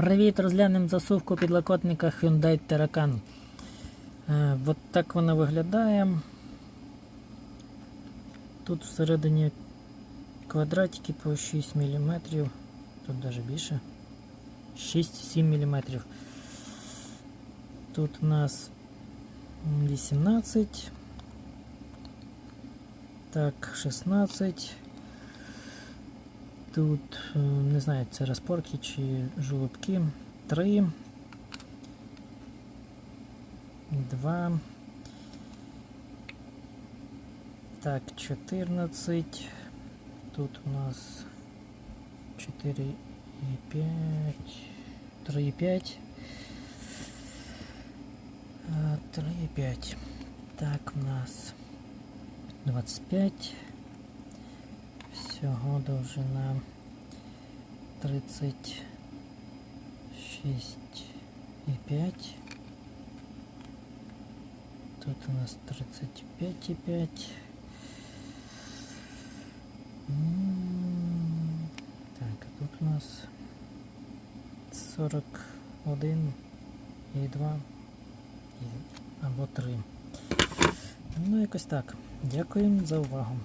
Привіт, розглянемо засувку підлокотника Hyundai Terracan. Е, от так вона виглядає. Тут всередині квадратики по 6 мм. Тут навіть більше. 6-7 мм. Тут у нас 18. Так, 16. Тут е, не знаю, це розпорки чи жолобки. 3. 2. Так, 14. Тут у нас 4 і 5. 3 і 5. 3 і 5. Так, у нас 25. Всього довжина 36 і 5. Тут у нас 35 і 5. Так, а тут у нас 41 і 2 і- або 3. Ну, якось так. Дякую за увагу.